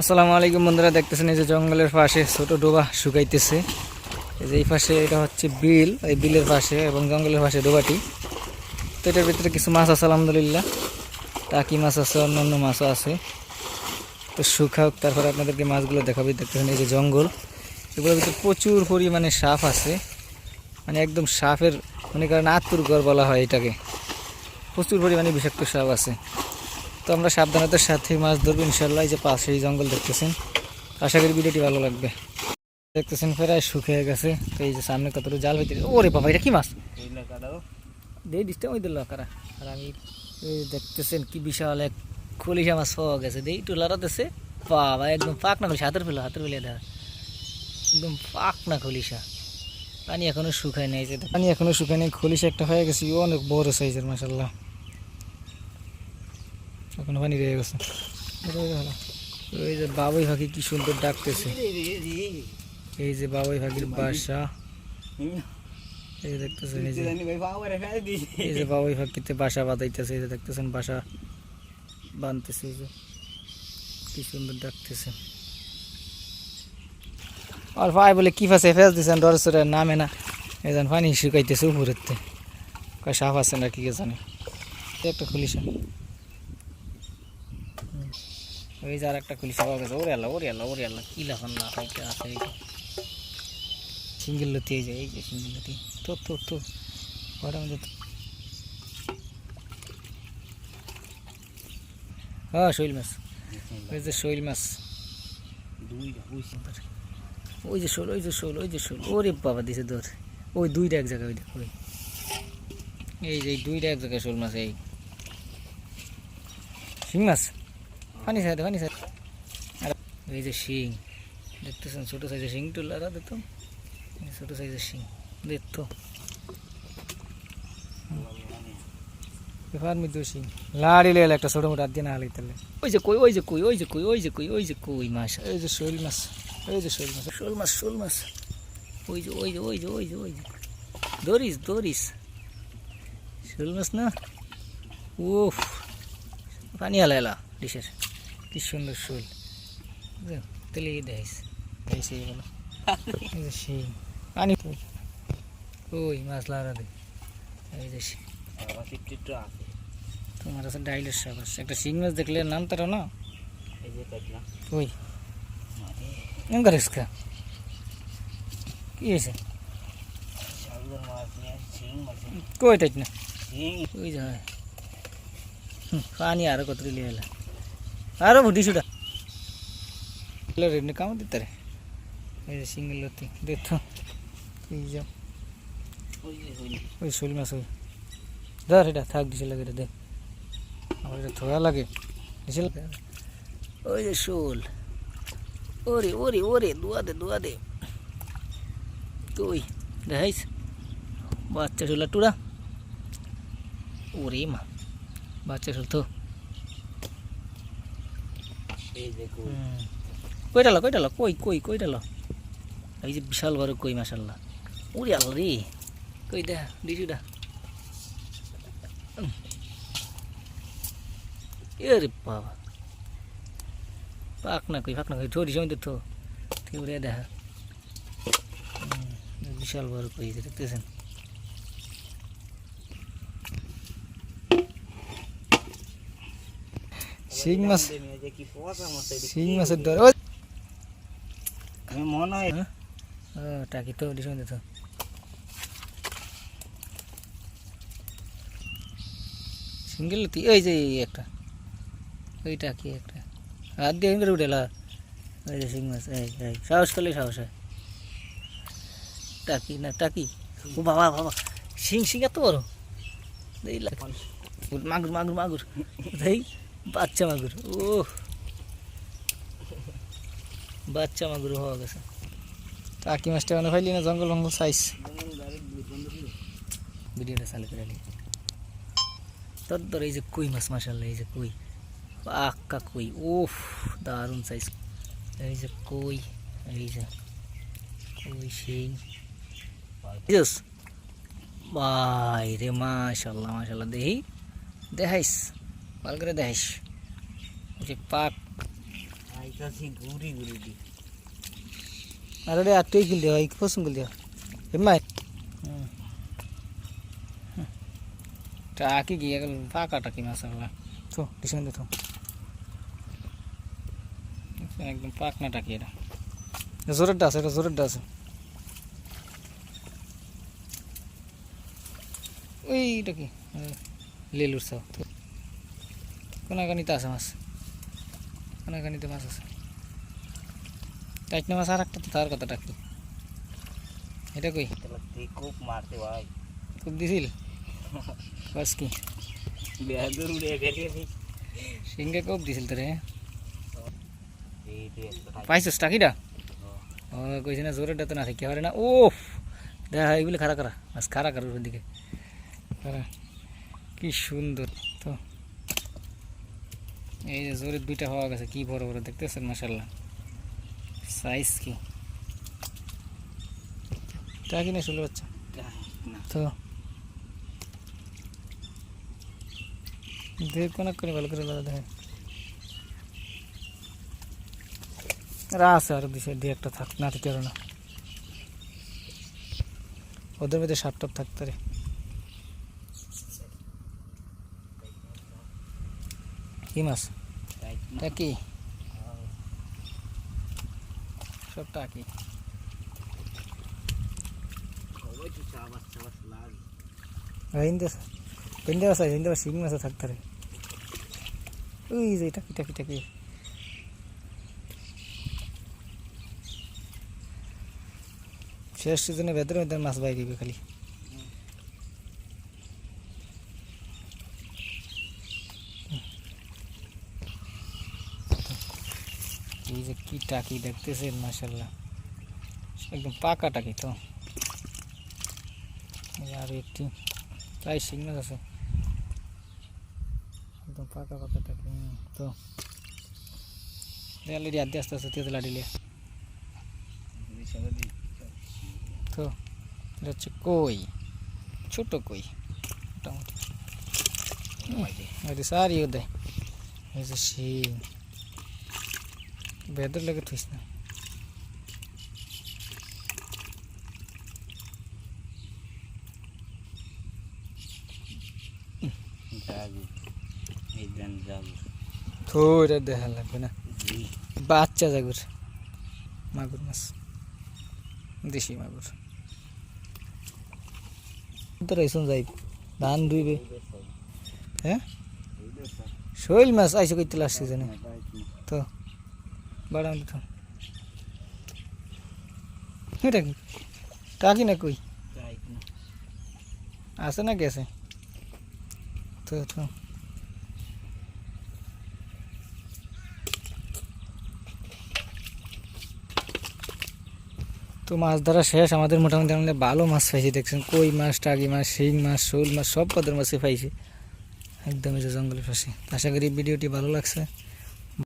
আসসালামু আলাইকুম বন্ধুরা, দেখতেছেন এই যে জঙ্গলের পাশে ছোট ডোবা শুকাইতেছে। এই যে এই পাশে এটা হচ্ছে বিল, এই বিলের পাশে এবং জঙ্গলের পাশে ডোবাটি। তো এটার ভিতরে কিছু মাছ আছে, আলহামদুলিল্লাহ। টাকি মাছ আছে অন্য অন্য মাছও আছে। তো শুকাওক তারপরে আপনাদেরকে মাছগুলো দেখাবে। দেখতেছেন এই যে জঙ্গল। এগুলোর ভিতরে প্রচুর পরিমাণে সাপ আছে। মানে একদম সাপের, মনে করেন আত্মুর ঘর বলা হয় এটাকে। প্রচুর পরিমাণে বিষাক্ত সাপ আছে। তো আমরা সাবধানতার সাথে মাছ ধরবো ইনশাল্লাহ এই যে পাশে এই জঙ্গল দেখতেছেন, আশা করি ভিডিওটি ভালো লাগবে। দেখতেছেন, প্রায় শুকিয়ে গেছে। তো এই যে সামনে কতটুকু জাল হইতে ওরে বাবা, এটা কি মাছ? দিয়ে ডিস্টার্ব হয়ে দিল কারা আর আমি দেখতেছেন কি বিশাল এক খলিশা মাছ পাওয়া গেছে। দেই একটু লড়াতেছে বাবা, একদম পাক না খলিশা হাতের ফেলো, হাতের ফেলে দেখা একদম পাক না খলিশা পানি এখনও শুকায় নাই যে পানি এখনও শুকায় নাই খলিশা একটা হয়ে গেছে, অনেক বড় সাইজের মাসাল্লাহ এখনও পানি রয়ে গেছে। ওই যে বাবুই পাখি কি সুন্দর ডাকতেছে। এই যে বাবুই পাখির বাসা। এই দেখতেছেন, এই যে বাবুই পাখিতে বাসা বাঁধাইতেছে, এই যে দেখতেছেন বাসা বাঁধতেছে, এই যে। কি সুন্দর ডাকতেছে। আর ভাই বলে, কি ফাঁসে ফেস দিচ্ছেন ডর সরে নামে না। এই যেন পানি শুকাইতেছে উপরের তে কয় সাপ আছে না কে জানে। একটা খুলিস ওই যে আর একটা খুলিস পাওয়া গেছে। ওরে আল্লাহ ওরে আল্লাহ ওরে আল্লাহ, কি লাফান না খাইতে আছে এই সিঙ্গেল লতি এই যে এই যে সিঙ্গেল লতি। তো তো তো কটার মধ্যে হ্যাঁ শৈল মাছ। ওই যে শৈল মাছ। ওই যে শোল, ওই যে শোল, ওই যে শোল। ওরে বাবা, দিছে ধর ওই দুইটা এক জায়গায়, ওই দেখ ওই। এই যে দুইটা এক জায়গায় শোল মাছ, এই। শিং মাছ? পানি সাইড পানি সাইড আর, এই যে শিং, দেখতেছেন ছোটো সাইজের শিং টুলারা দেখতো ছোটো সাইজের শিং দেখতো শিং। লাড়ি লেলে একটা ছোটো মোটো দিয়ে না হালাই তাহলে। ওই যে কই, ওই যে কই, ওই যে কই, ওই যে কই, ওই যে কই মাছ ওই যে শোল মাছ ওই যে শোল মাছ শোল মাছ শোল মাছ। ওই যে ওই যে ওই যে ওই যে ওই যে। দরিস দরিস শোল মাছ না? উফ, পানি হালাইলা ডিশের। কি সুন্দর শোল। তেলে এইগুলো এই যে পানি ওই মাছ লাড়া দে। এই যে তোমার কাছে ডাইলের সাপ আছে একটা শিং মাছ দেখলে নাম তারা না? ওই। এম করিস কা কি হয়েছে? কই টাইট না? ওই যে পানি আরও কত লিয়ে এলা। আরও ভুটি সুটা রেডনি কাম দিতে রে এই যে সিঙ্গেল লতি দেখতো এই যে ওই শোল মাছ ওই ধর এটা থাক দিছে লাগে এটা দে আমার এটা থোয়া লাগে দিছে লাগে? ওই যে শোল ওরে ওরে ওরে দোয়া দে দোয়া দে তুই দেখাইস বাচ্চা শোলা টুরা ওরে মা বাচ্চা শোল তো হুম। কইটা লো কইটা লো কই কই কইটা লো এই যে বিশাল বড় কই মাসাল্লাহ ওরে আল্লাহ রে। কই দা ডিসুটা এরে বাবা। পাক না কই পাক না কই ঠোরি সময় তো উড়ে দেখা বিশাল বড় কই দেখতেছেন? শিং মাছ শিং মাছের দর মনে হয় টাকি তো ডিসম দিত সিঙ্গেল তি ওই যে এই একটা ওই টাকি একটা হাত দিয়ে করে উঠেলা ওই যে শিং মাছ এই এই সাহস করলে সাহস হয় টাকি না টাকি ও বাবা বাবা শিং শিং এত বড় এই মাগুর মাগুর মাগুর এই বাচ্চা মাগুর ও বাচ্চা মাগুর হওয়া গেছে। টাকি মাছটা মানে ফাইলি না জঙ্গল জঙ্গল সাইজ ভিডিওটা চালু করে নি। এই যে কই মাছ মাসাল্লাহ এই যে কই। পাক্কা কই ওফ দারুণ সাইজ এই যে কই, এই যে কই বুঝছস বাই রে মাশাল্লাহ মাশাল্লাহ দেহি, দেখাইস। ভালো করে দেখাইস এই যে পাক দেখতেছি ঘুরি ঘুরি দি আর ওটা আর তুই কিল দেওয়া পছন্দ কিল দেওয়া এমাই টাকি গিয়ে গেল পাকা টাকি মাছ আগলা তো ডিসেন তো একদম পাকনা টাকি এটা জোরেরটা আছে এটা জোরেরটা আছে ওইটা কি লেলুর সাও কোনাকানিতে আছে মাছ কোনাকানিতে মাছ আছে টাইটনা মাছ আর একটা তো তার কথা টাকি এটা কই লাগতে খুব মারতে ভাই খুব দিছিল বাস কি বেহাদুর উড়ে গেছে সিংহে খুব দিছিল তোরে এই যে একটা পাইছিস টাকিটা ও কইছে না জোরেরটা তো না থাকে পারে না ও দেখা এগুলো খারা করা মাছ খারা করার ওর দিকে খারা কি সুন্দর তো এই যে জোরের দুইটা হওয়া গেছে কি বড় বড় দেখতেছেন মাসাল্লাহ সাইজ কি? টাকি না শুনলে বাচ্চা? তো। দেখ কোন করে ভালো করে লাগা দেখে আর আছে আর দিছে দিয়ে একটা থাক না ঠিক না। ওদের মধ্যে সাপ টাপ থাকতে রে কি মাছ? টাকি সব টাকি হিন্দে আছে হিন্দে শিং মাছ থাকতে রে ওই যে টাকি টাকি টাকি। শেষ সিজনে ভেতরে মধ্যে মাছ বাইরিবে খালি। এই যে কি টাকি দেখতেছেন মাসাল্লাহ একদম পাকা টাকি তো। আর একটি প্রায় শিং আছে। একদম পাকা পাকা টাকি তো। অলরেডি আস্তে আস্তে আস্তে তেতলা দিলে তো হচ্ছে কই? ছোট কই? মোটামুটি। সারি দেয়। এই যে শিং। বেদের লেগে থুইস না। এটা দেখা লাগবে না। বাচ্চা জাগুর। মাগুর মাছ। দেশি মাগুর। তো যাই। ধান দুইবে হ্যাঁ? শৈল মাছ আইসে করতে লাস্ট সিজনে। তো। বাড়ান তো কি? টাকি না কই? আছে না গেছে তো তো তো মাছ ধরা শেষ, আমাদের মোটামুটি আমাদের ভালো মাছ পাইছি, দেখছেন? কই মাছ টাকি মাছ, শিং মাছ, শোল মাছ, সব পদের মাছই পাইছি। একদম এই যে জঙ্গলের পাশে। আশা করি ভিডিওটি ভালো লাগছে।